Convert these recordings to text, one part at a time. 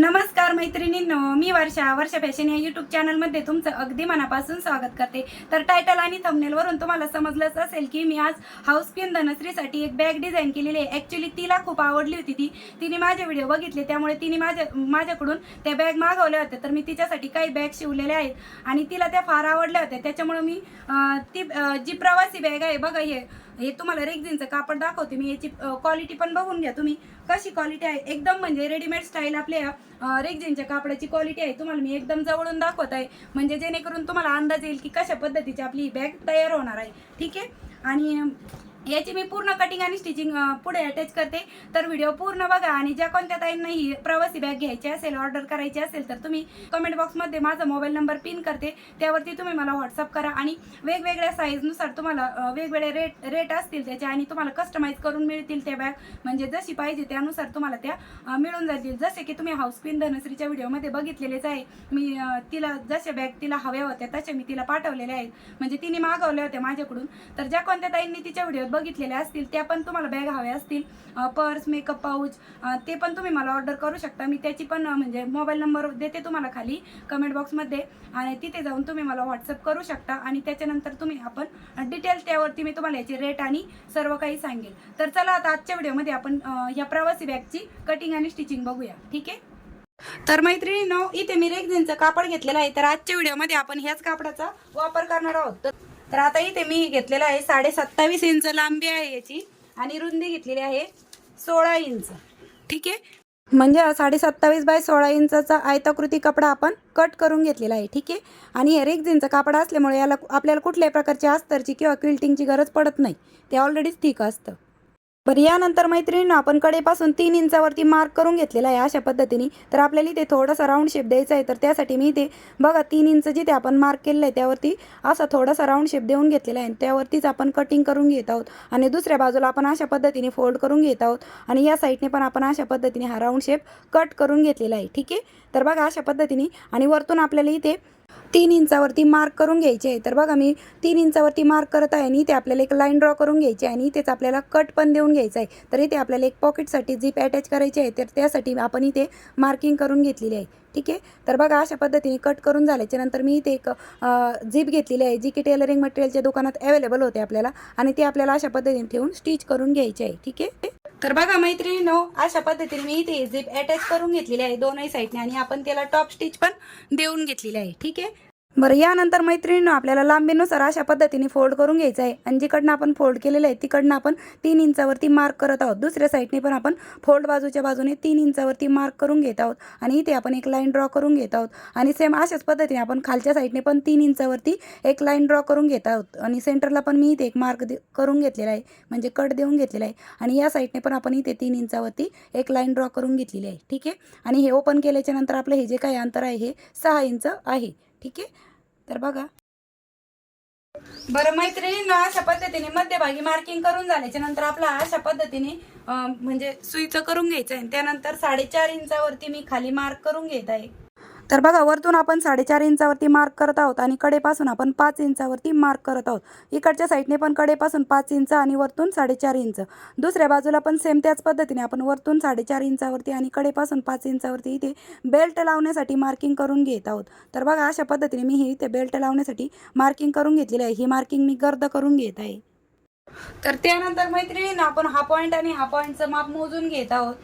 नमस्कार मैत्रिणींनो मी वर्षा वर्षा फॅशन या युट्यूब चॅनलमध्ये तुमचं अगदी मनापासून स्वागत करते. तर टायटल आणि थंबनेलवरून तुम्हाला समजलंच असेल की मी आज हाऊस पिन धनश्रीसाठी एक बॅग डिझाईन केलेली आहे. ॲक्च्युली तिला खूप आवडली होती ती. तिने माझे व्हिडिओ बघितले त्यामुळे तिने माझ्या माझ्याकडून त्या बॅग मागवल्या होत्या. तर मी तिच्यासाठी काही बॅग शिवलेल्या आहेत आणि तिला त्या फार आवडल्या होत्या. त्याच्यामुळे मी ती जी प्रवासी बॅग आहे बघा हे हे तुम्हाला रेग्झिनचं कापड दाखवते मी. याची क्वालिटी पण बघून घ्या तुम्ही. कशी क्वालिटी आहे? एकदम म्हणजे रेडीमेड स्टाईल आपल्या रेग्झिनच्या कापडाची क्वालिटी आहे. तुम्हाला मी एकदम जवळून दाखवत आहे. म्हणजे जेणेकरून तुम्हाला अंदाज येईल की कशा पद्धतीची आपली ही बॅग तयार होणार आहे. ठीक आहे? आणि याची मी पूर्ण कटिंग आणि स्टिचिंग पुढे अटॅच करते. तर व्हिडिओ पूर्ण बघा आणि ज्या कोणत्या ताईंना ही प्रवासी बॅग घ्यायची असेल ऑर्डर करायची असेल तर तुम्ही कमेंट बॉक्समध्ये माझा मोबाईल नंबर पिन करते. त्यावरती तुम्ही मला व्हॉट्सअप करा आणि वेगवेगळ्या साईजनुसार तुम्हाला वेगवेगळे रेट रेट असतील त्याचे आणि तुम्हाला कस्टमाइज करून मिळतील त्या बॅग म्हणजे जशी पाहिजे त्यानुसार तुम्हाला त्या मिळून जातील. जसे की तुम्ही हाऊस पिन धनश्रीच्या व्हिडिओमध्ये बघितलेलेच आहे. मी तिला जशा बॅग तिला हव्या होत्या तशा मी तिला पाठवलेल्या आहेत. म्हणजे तिने मागवल्या होत्या माझ्याकडून. तर ज्या कोणत्या ताईंनी तिच्या व्हिडिओ बघितलेल्या असतील त्या पण तुम्हाला बॅग हव्या असतील. पर्स मेकअप पाऊच ते पण तुम्ही मला ऑर्डर करू शकता. मी त्याची पण म्हणजे मोबाईल नंबर देते तुम्हाला खाली कमेंट बॉक्समध्ये. आणि तिथे जाऊन तुम्ही मला व्हॉट्सअप करू शकता. आणि त्याच्यानंतर तुम्ही आपण डिटेल त्यावरती मी तुम्हाला याची रेट आणि सर्व काही सांगेल. तर चला आता आजच्या व्हिडिओमध्ये आपण या ह्या प्रवासी बॅगची कटिंग आणि स्टिचिंग बघूया. ठीक आहे? तर मैत्रिणीनो इथे मी रेग्झिनचं कापड घेतलेलं आहे. तर आजच्या व्हिडिओमध्ये आपण ह्याच कापडाचा वापर करणार आहोत. तर- तर आता इथे मी घेतलेलं आहे साडे सत्तावीस इंच लांबी आहे याची आणि रुंदी घेतलेली आहे सोळा इंच. ठीक आहे? म्हणजे साडे सत्तावीस बाय सोळा इंचाचा आयताकृती कपडा आपण कट करून घेतलेला आहे. ठीक आहे? आणि हे रेग्झिनचं कापड असल्यामुळे याला आपल्याला कुठल्याही प्रकारची अस्तरची किंवा क्विल्टिंगची गरज पडत नाही. ते ऑलरेडीच ठीक असतं. बरं यानंतर मैत्रिणीनं आपण कडेपासून तीन इंचावरती मार्क करून घेतलेला आहे अशा पद्धतीने. तर आपल्याला इथे थोडासा राऊंड शेप द्यायचा आहे. तर त्यासाठी मी इथे बघा तीन इंच जिथे आपण मार्क केलेलं आहे त्यावरती असा थोडासा राऊंड शेप देऊन घेतलेला आहे. त्यावरतीच आपण कटिंग करून घेत आहोत. आणि दुसऱ्या बाजूला आपण अशा पद्धतीने फोल्ड करून घेत आहोत. आणि या साईडने पण आपण अशा पद्धतीने हा राऊंड शेप कट करून घेतलेला आहे. ठीक आहे? तर बघा अशा पद्धतीने. आणि वरतून आपल्याला इथे तीन इंचावरती मार्क करून घ्यायचे आहे. तर बघा मी तीन इंचावरती मार्क करत आहे आणि इथे आपल्याला एक लाईन ड्रॉ करून घ्यायची आहे आणि इथेच आपल्याला कट पण देऊन घ्यायचं आहे. तर इथे आपल्याला एक पॉकेटसाठी झीप अटॅच करायची आहे. तर त्यासाठी आपण इथे मार्किंग करून घेतलेली आहे. ठीक आहे? तर बघा अशा पद्धतीने कट करून झाल्याच्यानंतर मी इथे एक झीप घेतलेली आहे जी की टेलरिंग मटेरियलच्या दुकानात अवेलेबल होते आपल्याला. आणि ते आपल्याला अशा पद्धतीने ठेवून स्टिच करून घ्यायची आहे. ठीक आहे? तर बघा मैत्रिणीनो अशा पद्धतीने मी इथे झिप अटॅच करून घेतलेली आहे. दोनही साईडने आणि आपण त्याला टॉप स्टिच पण देऊन घेतलेली आहे. ठीक आहे? बरं यानंतर मैत्रिणीनं आपल्याला लांबीनुसार अशा पद्धतीने फोल्ड करून घ्यायचं आहे. आणि जिकडनं आपण फोल्ड केलेलं आहे तिकडनं आपण तीन इंचावरती मार्क करत आहोत. दुसऱ्या साईडने पण आपण फोल्ड बाजूच्या बाजूने तीन इंचावरती मार्क करून घेत आहोत. आणि इथे आपण एक लाईन ड्रॉ करून घेत आहोत. आणि सेम अशाच पद्धतीने आपण खालच्या साईडने पण तीन इंचावरती एक लाईन ड्रॉ करून घेत आहोत. आणि सेंटरला पण मी इथे एक मार्क दे करून घेतलेला आहे. म्हणजे कट देऊन घेतलेला आहे. आणि या साईडने पण आपण इथे तीन इंचावरती एक लाईन ड्रॉ करून घेतलेली आहे. ठीक आहे? आणि हे ओपन केल्याच्यानंतर आपलं हे जे काही अंतर आहे हे सहा इंच आहे. ठीक आहे? तर बघा. बरं मैत्रिणींना अशा पद्धतीने मध्यभागी मार्किंग करून झाल्याच्यानंतर आपला अशा पद्धतीने म्हणजे सुईचं करून घ्यायचं आहे त्यानंतर साडेचार इंचावरती मी खाली मार्क करून घेत आहे. तर बघा वरतून आपण साडेचार इंचावरती मार्क करत आहोत आणि कडेपासून आपण पाच इंचावरती मार्क करत आहोत. इकडच्या साईडने पण कडेपासून पाच इंच आणि वरतून साडेचार इंच. दुसऱ्या बाजूला पण सेम त्याच पद्धतीने आपण वरतून साडेचार इंचावरती आणि कडेपासून पाच इंचावरती इथे बेल्ट लावण्यासाठी मार्किंग करून घेत आहोत. तर बघा अशा पद्धतीने मी ही इथे बेल्ट लावण्यासाठी मार्किंग करून घेतलेली आहे. ही मार्किंग मी गर्द करून घेत आहे. तर त्यानंतर मैत्रिणींना आपण हा पॉईंट आणि हा पॉईंटचं माप मोजून घेत आहोत.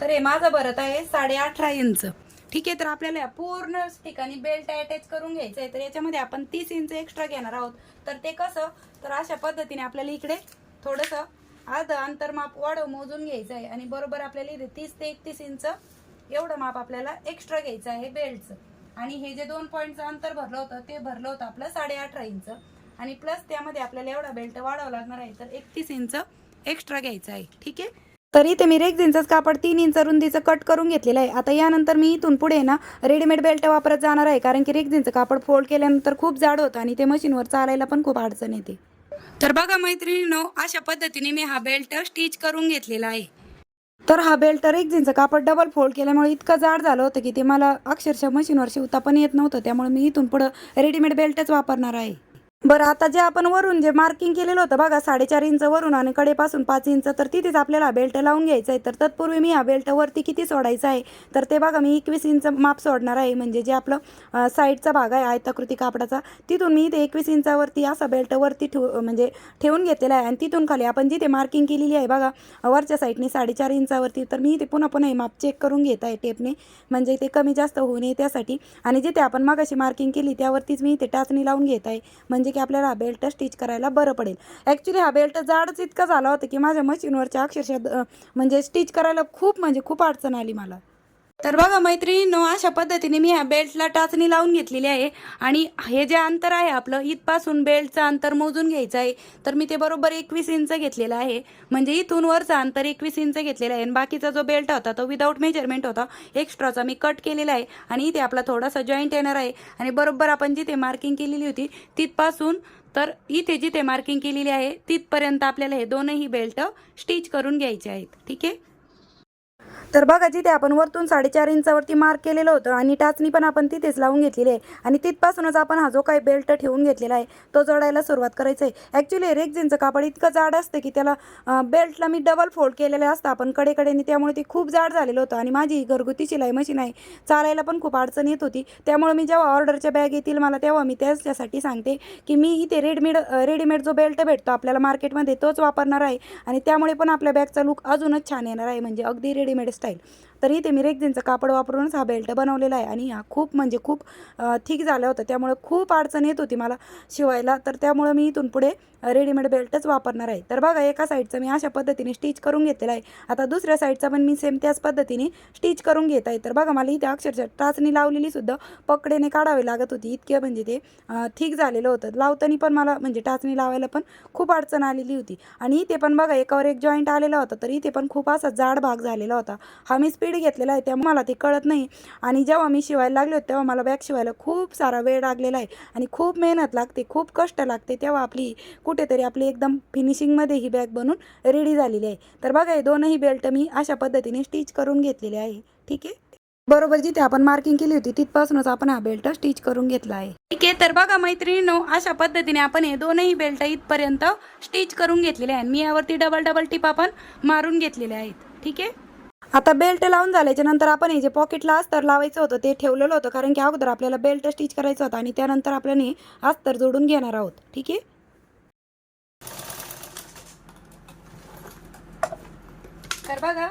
तर हे माझं भरत आहे साडे अठरा इंच. ठीक आहे तर आपल्याला पूर्ण ठिकाणी बेल्ट अटॅच करून घ्यायचं आहे तर याच्यामध्ये आपण तीस इंच एक्स्ट्रा घेणार आहोत. तर ते कसं? तर अशा पद्धतीने आपल्याला इकडे थोडंसं अर्ध अंतर माप वाढव मोजून घ्यायचं आहे आणि बरोबर आपल्याला इथे तीस ते एकतीस इंच एवढं माप आपल्याला एक्स्ट्रा घ्यायचं आहे बेल्टचं आणि हे जे दोन पॉईंटचं अंतर भरलं होतं ते भरलं होतं आपलं साडे अठरा इंच आणि प्लस त्यामध्ये आपल्याला एवढा बेल्ट वाढावा लागणार आहे. तर एकतीस इंच एक्स्ट्रा घ्यायचं आहे. ठीक आहे? तर इथे मी रेग्झिनचंच कापड तीन इंच रुंदीचं कट करून घेतलेलं आहे. आता यानंतर मी इथून पुढे ना रेडीमेड बेल्ट वापरत जाणार आहे कारण की रेग्झिनचं कापड फोल्ड केल्यानंतर खूप जाड होतं आणि ते मशीनवर चालायला पण खूप अडचण येते. तर बघा मैत्रिणीनो अशा पद्धतीने मी हा बेल्ट स्टिच करून घेतलेला आहे. तर हा बेल्ट रेग्झिनचं कापड डबल फोल्ड केल्यामुळे इतकं जाड झालं होतं की ते मला अक्षरशः मशीनवर शिवता पण येत नव्हतं. त्यामुळे मी इथून पुढं रेडीमेड बेल्टच वापरणार आहे. बरं आता जे आपण वरून जे मार्किंग केलेलं होतं बघा साडेचार इंच वरून आणि कडेपासून पाच इंच तर तिथेच आपल्याला बेल्ट लावून घ्यायचा आहे. तर तत्पूर्वी मी हा बेल्ट वरती किती सोडायचा आहे? तर ते बघा मी एकवीस इंच माप सोडणार आहे. म्हणजे जे आपलं साईडचा भाग आहे आयताकृती कापडाचा तिथून मी ते एकवीस इंचावरती असा बेल्ट वरती ठेव म्हणजे ठेवून घेतलेला आहे. आणि तिथून खाली आपण जिथे मार्किंग केलेली आहे बघा वरच्या साईडने साडेचार इंचावरती तर मी ते पुन्हा पुन्हा हे माप चेक करून घेत आहे टेपने म्हणजे ते कमी जास्त होऊ नये त्यासाठी. आणि जिथे आपण मगाशी मार्किंग केली त्यावरतीच मी इथे टाचणी लावून घेत आहे. म्हणजे की आपल्याला हा बेल्ट स्टिच करायला बरं पडेल. ॲक्च्युली हा बेल्ट जाडच इतका झाला होता की माझ्या मशीनवरच्या अक्षरशः म्हणजे स्टिच करायला खूप म्हणजे खूप अडचण आली मला. तर बघा मैत्रिणींनो अशा पद्धतीने मी ह्या बेल्टला टाचणी लावून घेतलेली आहे. आणि हे जे अंतर आहे आपलं इथपासून बेल्टचं अंतर मोजून घ्यायचं आहे. तर मी ते बरोबर एकवीस इंच घेतलेलं आहे. म्हणजे इथून वरचं अंतर एकवीस इंच घेतलेलं आहे. आणि बाकीचा जो बेल्ट होता तो विदाऊट मेजरमेंट होता. एक्स्ट्राचा मी कट केलेला आहे. आणि इथे आपला थोडासा जॉईंट येणार आहे. आणि बरोबर आपण जिथे मार्किंग केलेली होती तिथपासून तर इथे जिथे मार्किंग केलेली आहे तिथपर्यंत आपल्याला हे दोनही बेल्ट स्टिच करून घ्यायचे आहेत. ठीक आहे? तर बघा जिथे आपण वरतून साडेचार इंचावरती मार्क केलेलं होतं आणि टाचणी पण आपण तिथेच लावून घेतलेली आहे. आणि तिथपासूनच आपण हा जो काही बेल्ट ठेवून घेतलेला आहे तो जोडायला सुरुवात करायचं आहे ॲक्च्युली रेक्झिनचं कापड इतकं जाड असतं की त्याला बेल्टला मी डबल फोल्ड केलेलं असतं. आपण कडेकडेने त्यामुळे ते खूप जाड झालेलं होतं. आणि माझी घरगुती शिलाई मशीन आहे. चालायला पण खूप अडचण येत होती. त्यामुळे मी जेव्हा ऑर्डरच्या बॅग येतील मला तेव्हा मी त्याच्यासाठी सांगते की मी इथे रेडमेड रेडीमेड जो बेल्ट भेटतो आपल्याला मार्केटमध्ये तोच वापरणार आहे. आणि त्यामुळे पण आपल्या बॅगचा लुक अजूनच छान येणार आहे. म्हणजे अगदी रेडीमेड स्टाईल तर इथे मी रेक्झिनचं कापड वापरूनच हा बेल्ट बनवलेला आहे. आणि हा खूप म्हणजे खूप थिक झालं होतं. त्यामुळं खूप अडचण येत होती मला शिवायला. तर त्यामुळं मी इथून पुढे रेडीमेड बेल्टच वापरणार आहे. तर बघा एका साईडचं मी अशा पद्धतीने स्टिच करून घेतलेला आहे. आता दुसऱ्या साईडचा पण मी सेम त्याच पद्धतीने स्टिच करून घेत आहे. तर बघा मला इथे अक्षरशः टाचणी लावलेली सुद्धा पकडेने काढावी लागत होती. इतके म्हणजे ते थिक झालेलं होतं. लावताना पण मला म्हणजे टाचणी लावायला पण खूप अडचण आलेली होती. आणि इथे पण बघा एकावर एक जॉईंट आलेला होता. तर इथे पण खूप असा जाड भाग झालेला होता. हा मी स्पीड घेतलेला आहे त्यामुळे मला ते कळत नाही. आणि जेव्हा मी शिवायला लागले होते तेव्हा मला बॅग शिवायला खूप सारा वेळ लागलेला आहे. आणि खूप मेहनत लागते खूप कष्ट लागते तेव्हा आपली कुठेतरी आपली एकदम फिनिशिंगमध्ये ही बॅग बनून रेडी झालेली आहे. तर बघा हे दोनही बेल्ट मी अशा पद्धतीने स्टिच करून घेतलेले आहे. ठीक आहे? बरोबर जिथे आपण मार्किंग केली होती तिथपासूनच आपण हा बेल्ट स्टिच करून घेतला आहे. ठीक आहे? तर बघा मैत्रिणींनो अशा पद्धतीने आपण हे दोनही बेल्ट इथपर्यंत स्टिच करून घेतलेले आहे मी यावरती डबल डबल टिप आपण मारून घेतलेले आहेत. ठीक आहे? आता बेल्ट लावून झाल्याच्यानंतर आपण हे जे पॉकेटला अस्तर लावायचं होतं ते ठेवलेलं होतं. कारण की अगोदर आपल्याला बेल्ट स्टिच करायचा होता आणि त्यानंतर आपल्याने अस्तर जोडून घेणार आहोत. ठीक आहे? तर बघा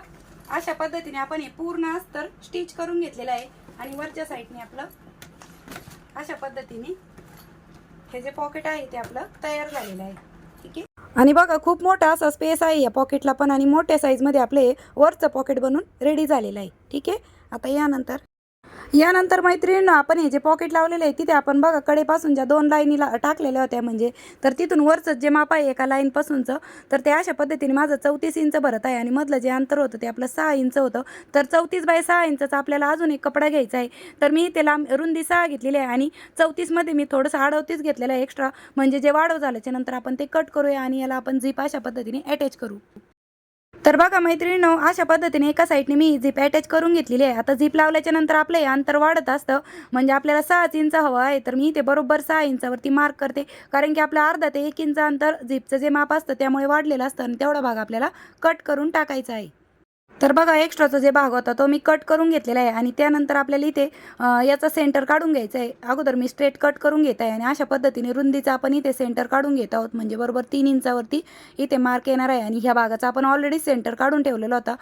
अशा पद्धतीने आपण हे पूर्ण अस्तर स्टिच करून घेतलेलं आहे. आणि वरच्या साईडने आपलं अशा पद्धतीने हे जे पॉकेट आहे ते आपलं तयार झालेलं आहे. आणि बघा खूप मोठा असा स्पेस आहे या पॉकेटला पण आणि मोठ्या साईजमध्ये आपले वरचं पॉकेट बनून रेडी झालेलं आहे. ठीक आहे? आता यानंतर यानंतर मैत्रिणींनो आपण हे जे पॉकेट लावलेलं आहे तिथे आपण बघा कडेपासून ज्या दोन लाईनीला टाकलेल्या होत्या म्हणजे तर तिथून वरचं जे माप आहे एका लाईनपासूनचं तर ते अशा पद्धतीने माझं चौतीस इंच भरत आहे. आणि मधलं जे अंतर होतं ते आपलं सहा इंच होतं. तर चौतीस बाय सहा इंचचं आपल्याला अजून एक कपडा घ्यायचा आहे. तर मी ते लांब रुंदी सहा घेतलेली आहे आणि चौतीसमध्ये मी थोडंसं अडवतीस घेतलेलं आहे एक्स्ट्रा म्हणजे जे वाढव झाल्याच्यानंतर आपण ते कट करूया आणि याला आपण झिप अशा पद्धतीने अटॅच करू. तर बघा मैत्रिणीनो अशा पद्धतीने एका साईडने मी झीप अटॅच करून घेतलेली आहे. आता झीप लावल्याच्या नंतर आपलं हे अंतर वाढत असतं. म्हणजे आपल्याला सहाच इंच हवं आहे तर मी ते बरोबर सहा इंचावरती मार्क करते. कारण की आपलं अर्धा ते एक इंच अंतर झीपचं जे माप असतं त्यामुळे वाढलेलं असतं. आणि तेवढा भाग आपल्याला कट करून टाकायचा आहे. तर बघा एक्स्ट्राचा जे भाग होता तो मी कट करून घेतलेला आहे आणि त्यानंतर आपल्याला इथे याचा सेंटर काढून घ्यायचा आहे. अगोदर मी स्ट्रेट कट करून घेत आहे आणि अशा पद्धतीने रुंदीचा आपण इथे सेंटर काढून घेत आहोत. म्हणजे बरोबर तीन इंचावरती इथे मार्क येणार आहे आणि ह्या भागाचा आपण ऑलरेडी सेंटर काढून ठेवलेला होता.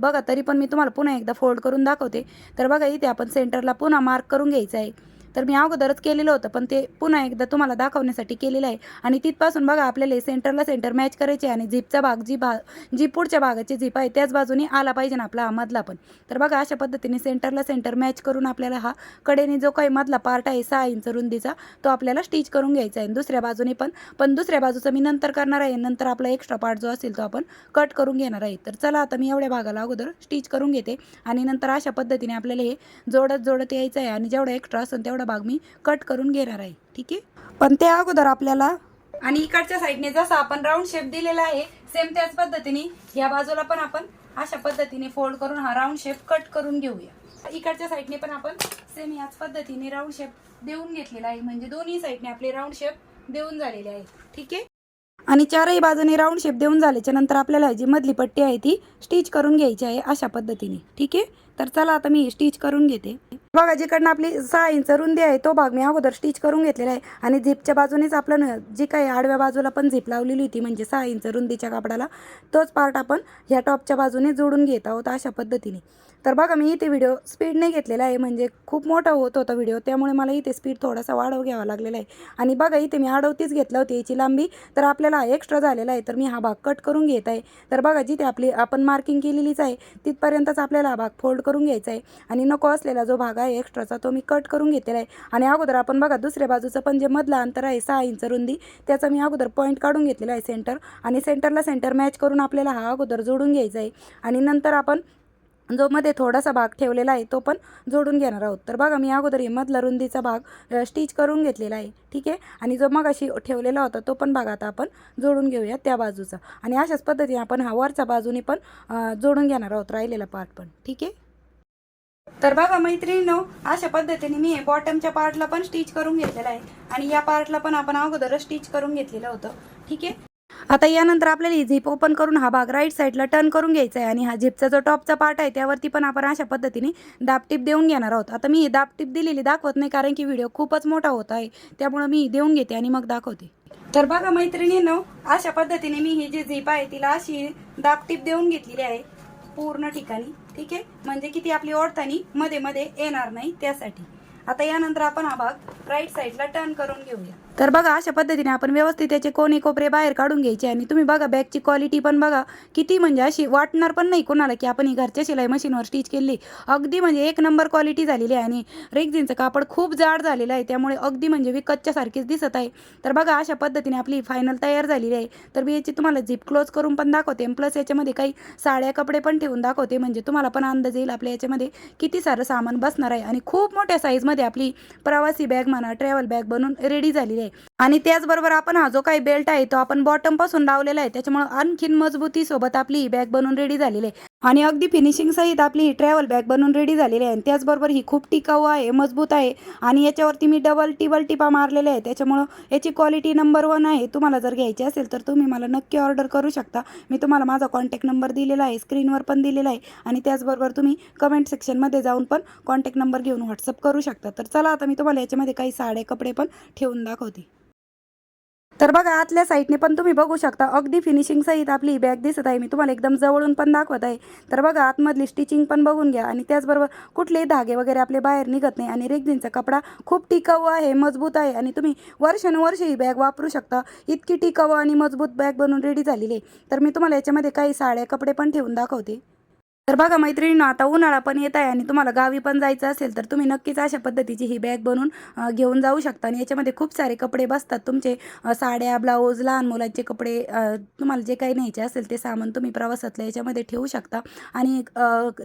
बघा तरी पण मी तुम्हाला पुन्हा एकदा फोल्ड करून दाखवते. तर बघा इथे आपण सेंटरला पुन्हा मार्क करून घ्यायचा आहे. तर मी अगोदरच केलेलं होतं पण ते पुन्हा एकदा तुम्हाला दाखवण्यासाठी केलेलं आहे. आणि तिथपासून बघा आपल्याला सेंटरला सेंटर मॅच करायची आणि झिपचा भाग जी भा जी पुढच्या भागाची झिप आहे त्याच बाजूने आला पाहिजे ना आपला मधला पण. तर बघा अशा पद्धतीने सेंटरला सेंटर मॅच करून आपल्याला हा कडेने जो काही मधला पार्ट आहे सहा इंच रुंदीचा तो आपल्याला स्टिच करून घ्यायचा आहे. आणि दुसऱ्या बाजूने पण पण दुसऱ्या बाजूचा मी नंतर करणार आहे. नंतर आपला एक्स्ट्रा पार्ट जो असेल तो आपण कट करून घेणार आहे. तर चला आता मी एवढ्या भागाला अगोदर स्टिच करून घेते. आणि नंतर अशा पद्धतीने आपल्याला हे जोडत जोडत यायचं आहे. आणि जेवढा एक्स्ट्रा असेल तेवढा भाग मी कट करून घेणार आहे. ठीक आहे? पण ते अगोदर आपल्याला आणि इकडच्या साईडने जसं आपण राऊंड शेप दिलेला आहे सेम त्याच पद्धतीने या बाजूला पण आपण अशा पद्धतीने फोल्ड करून हा राऊंड शेप कट करून घेऊया. इकडच्या साईडने पण आपण सेम याच पद्धतीने राऊंड शेप देऊन घेतलेला आहे. म्हणजे दोन्ही साईडने आपले राऊंड शेप देऊन झालेले आहे. ठीक आहे? आणि चारही बाजूने राऊंड शेप देऊन झाल्याच्यानंतर आपल्याला जी मधली पट्टी आहे ती स्टिच करून घ्यायची आहे अशा पद्धतीने. ठीक आहे? तर चला आता मी स्टिच करून घेते. बघा जिकडनं आपली सहा इंच रुंदी आहे तो भाग मी अगोदर स्टिच करून घेतलेला आहे. आणि झिपच्या बाजूनेच आपलं न- जी काही आडव्या बाजूला पण झिप लावलेली होती म्हणजे सहा इंच रुंदीच्या कापडाला तोच पार्ट आपण ह्या टॉपच्या बाजूने जोडून घेत आहोत अशा पद्धतीने. तर बघा मी इथे व्हिडिओ स्पीडने घेतलेला आहे. म्हणजे खूप मोठा होत होता व्हिडिओ त्यामुळे मला इथे स्पीड थोडासा वाढव घ्यावा लागलेला आहे. आणि बघा इथे मी अडवतीच घेतला होती. याची लांबी तर आपल्याला एक्स्ट्रा झालेला आहे. तर मी हा भाग कट करून घेत आहे. तर बघा जिथे आपली आपण मार्किंग केलेलीच आहे तिथपर्यंतच आपल्याला हा भाग फोल्ड करून घ्यायचा आहे. आणि नको असलेला जो भाग आहे एक्स्ट्राचा तो मी कट करून घेतलेला आहे. आणि अगोदर आपण बघा दुसऱ्या बाजूचं पण जे मधलं अंतर आहे सहा इंच रुंदी त्याचा मी अगोदर पॉईंट काढून घेतलेला आहे सेंटर आणि सेंटरला सेंटर मॅच करून आपल्याला हा अगोदर जोडून घ्यायचा आहे. आणि नंतर आपण जो मध्ये थोडासा भाग ठेवलेला आहे तो पण जोडून घेणार आहोत. तर बघा मी अगोदर हे मधला रुंदीचा भाग स्टिच करून घेतलेला आहे ठीक आहे? आणि जो मग अशी ठेवलेला होता तो पण भाग आता आपण जोडून घेऊया त्या बाजूचा. आणि अशाच पद्धतीने आपण हा वरच्या बाजूने पण जोडून घेणार आहोत राहिलेला पार्ट पण ठीक आहे? तर बघा मैत्रिणीनो अशा पद्धतीने मी बॉटमच्या पार्टला पण स्टिच करून घेतलेला आहे. आणि या पार्टला पण आपण अगोदर स्टिच करून घेतलेलं होतं ठीक आहे? आता यानंतर आपल्याला ही झिप ओपन करून हा भाग राईट साईडला टर्न करून घ्यायचा आहे आणि हा झिपचा जो टॉपचा पार्ट आहे त्यावरती पण आपण अशा पद्धतीने दाबटीप देऊन घेणार आहोत. आता मी ही दाबटीप दिलेली दाखवत नाही कारण की व्हिडिओ खूपच मोठा होत आहे. त्यामुळं मी देऊन घेते आणि मग दाखवते. तर बघा मैत्रिणींनो अशा पद्धतीने मी ही जी झिप आहे तिला अशी दाबटीप देऊन घेतलेली आहे. पूर्ण ठिकाणी ठीक आहे? म्हणजे किती आपली ओढतानी मध्ये मध्ये येणार नाही त्यासाठी. आता यानंतर आपण हा भाग राईट साईडला टर्न करून घेऊया. तर बघा अशा पद्धतीने आपण व्यवस्थित त्याचे कोणी कोपरे बाहेर काढून घ्यायचे आणि तुम्ही बघा बॅगची क्वालिटी पण बघा किती म्हणजे अशी वाटणार पण नाही कोणाला की आपण ही घरच्या शिलाई मशीनवर स्टिच केली. अगदी म्हणजे एक नंबर क्वालिटी झालेली आहे आणि रेक्झिनचं कापड खूप जाड झालेलं आहे त्यामुळे अगदी म्हणजे विकतच्या सारखीच दिसत आहे. तर बघा अशा पद्धतीने आपली फायनल तयार झालेली आहे. तर मी याची तुम्हाला झिप क्लोज करून पण दाखवते प्लस याच्यामध्ये काही साड्या कपडे पण ठेवून दाखवते. म्हणजे तुम्हाला पण अंदाज येईल आपल्या याच्यामध्ये किती सारं सामान बसणार आहे. आणि खूप मोठ्या साईजमध्ये आपली प्रवासी बॅग म्हणा ट्रॅव्हल बॅग बनून रेडी झालेली आहे. आणि त्याचबरोबर आपण हा जो काही बेल्ट आहे तो आपण बॉटमपासून लावलेला आहे. त्याच्यामुळे आणखीन मजबूती सोबत आपली ही बॅग बनवून रेडी झालेली आहे. आणि अगदी फिनिशिंग सहित आपली ही ट्रॅव्हल बॅग बनवून रेडी झालेली आहे. आणि त्याचबरोबर ही खूप टिकाऊ आहे मजबूत आहे. आणि याच्यावरती मी डबल टिबल टिपा मारलेल्या आहे त्याच्यामुळं याची क्वालिटी नंबर वन आहे. तुम्हाला जर घ्यायची असेल तर तुम्ही मला नक्की ऑर्डर करू शकता. मी तुम्हाला माझा कॉन्टॅक्ट नंबर दिलेला आहे स्क्रीनवर पण दिलेला आहे. आणि त्याचबरोबर तुम्ही कमेंट सेक्शनमध्ये जाऊन पण कॉन्टॅक्ट नंबर घेऊन व्हॉट्सअप करू शकता. तर चला आता मी तुम्हाला याच्यामध्ये काही साड्या कपडे पण ठेवून दाखवते. तर बघा आतल्या साईडने पण तुम्ही बघू शकता. अगदी फिनिशिंग सहित आपली ही बॅग दिसत आहे. मी तुम्हाला एकदम जवळून पण दाखवत आहे. तर बघा आतमधली स्टिचिंग पण बघून घ्या. आणि त्याचबरोबर कुठलेही धागे वगैरे आपले बाहेर निघत नाही. आणि रेग्झिनचा कपडा खूप टिकाऊ आहे मजबूत आहे. आणि तुम्ही वर्षानुवर्ष ही बॅग वापरू शकता. इतकी टिकाऊ आणि मजबूत बॅग बनवून रेडी झालेली आहे. तर मी तुम्हाला याच्यामध्ये काही साड्या कपडे पण ठेवून दाखवते. तर बघा मैत्रिणींनो आता उन्हाळा पण येत आहे आणि तुम्हाला गावी पण जायचं असेल तर तुम्ही नक्कीच अशा पद्धतीची ही बॅग बनवून घेऊन जाऊ शकता. आणि याच्यामध्ये खूप सारे कपडे बसतात. तुमचे साड्या ब्लाऊज लहान मुलांचे कपडे तुम्हाला जे काही न्यायचे असेल ते सामान तुम्ही प्रवासातलं याच्यामध्ये ठेवू शकता. आणि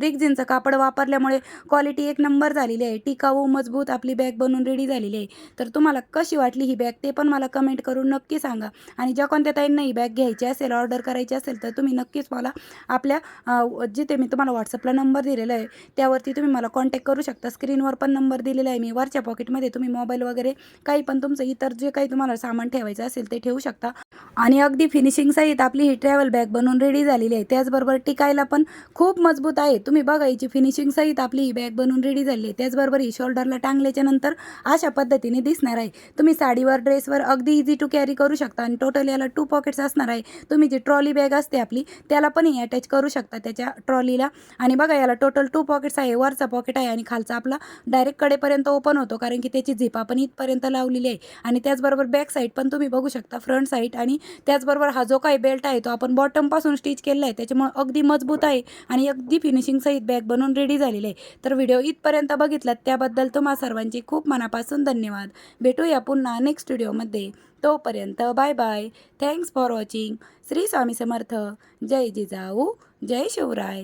रिक्झिनचं कापड वापरल्यामुळे क्वालिटी एक नंबर झालेली आहे. टिकाऊ मजबूत आपली बॅग बनवून रेडी झालेली आहे. तर तुम्हाला कशी वाटली ही बॅग ते पण मला कमेंट करून नक्की सांगा. आणि ज्या कोणत्या ताईंना ही बॅग घ्यायची असेल ऑर्डर करायची असेल तर तुम्ही नक्कीच मला आपल्या जिथे मी तुम्हाला व्हॉट्सअपला नंबर दिलेला आहे त्यावरती तुम्ही मला कॉन्टॅक्ट करू शकता. स्क्रीनवर पण नंबर दिलेला आहे मी. वरच्या पॉकेटमध्ये तुम्ही मोबाईल वगैरे काही पण तुमचं इतर जे काही तुम्हाला सामान ठेवायचं असेल ते ठेवू शकता. आणि अगदी फिनिशिंग सहित आपली ही ट्रॅव्हल बॅग बनवून रेडी झालेली आहे. त्याचबरोबर टिकायला पण खूप मजबूत आहे. तुम्ही बघा याची फिनिशिंग सहित आपली ही बॅग बनवून रेडी झाली आहे. त्याचबरोबर ही शोल्डरला टांगल्याच्या नंतर अशा पद्धतीने दिसणार आहे. तुम्ही साडीवर ड्रेसवर अगदी इझी टू कॅरी करू शकता आणि टोटल याला टू पॉकेट्स असणार आहे. तुम्ही जी ट्रॉली बॅग असते आपली त्याला पण ही अटॅच करू शकता. त्याच्या ट्रॉलीला आणि बघा याला टोटल टू पॉकेट्स आहे. वरचा पॉकेट आहे आणि खालचा आपला डायरेक्ट कडेपर्यंत ओपन होतो. कारण की त्याची झिप आपण इथपर्यंत लावलेली आहे. आणि त्याचबरोबर बॅक साईड पण तुम्ही बघू शकता फ्रंट साईड आणि त्याचबरोबर हा जो काही बेल्ट आहे तो आपण बॉटमपासून स्टिच केलेला आहे. त्याच्यामुळे अगदी मजबूत आहे आणि अगदी फिनिशिंग सहित बॅग बनवून रेडी झालेली आहे. तर व्हिडिओ इथपर्यंत बघितलात त्याबद्दल तुम्हा सर्वांची खूप मनापासून धन्यवाद. भेटूया पुन्हा नेक्स्ट व्हिडिओमध्ये तोपर्यंत bye bye thanks for watching Shri Swami Samarth. जय जिजाऊ. जय शिवराय.